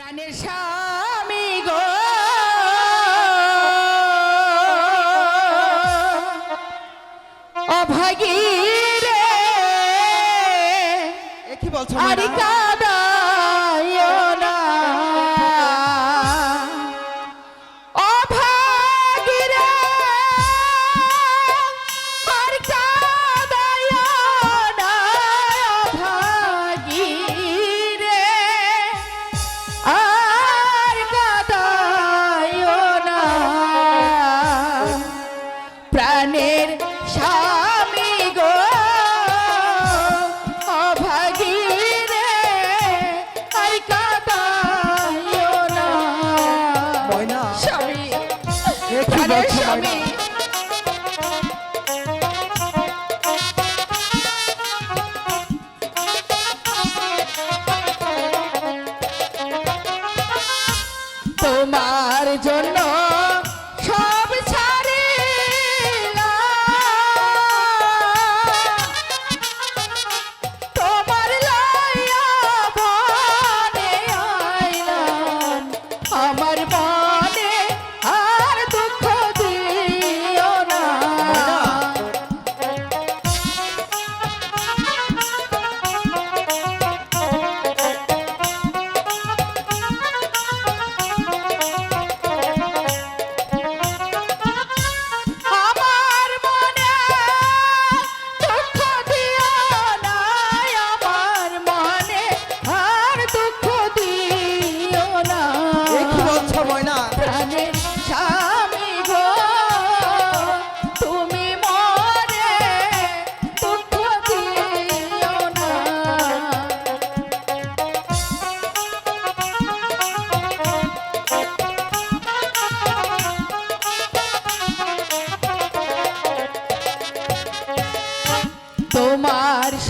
প্রাণের স্বামী গো। অভাগী রে। কি বলছো আরিকা জন্য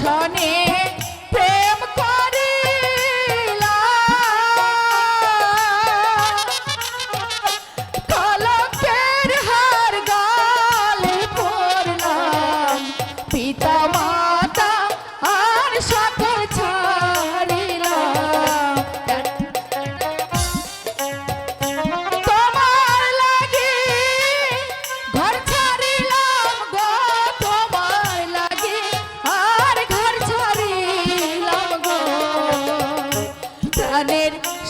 পিছনে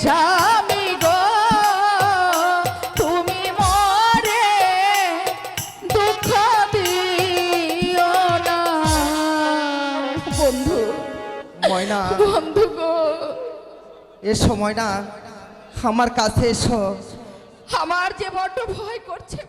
স্বামী গো তুমি মরে দুঃখ না। বন্ধু ময়না বন্ধু গো। এসো ময়না আমার কাছে এসো। আমার যে বড্ড ভয় করছে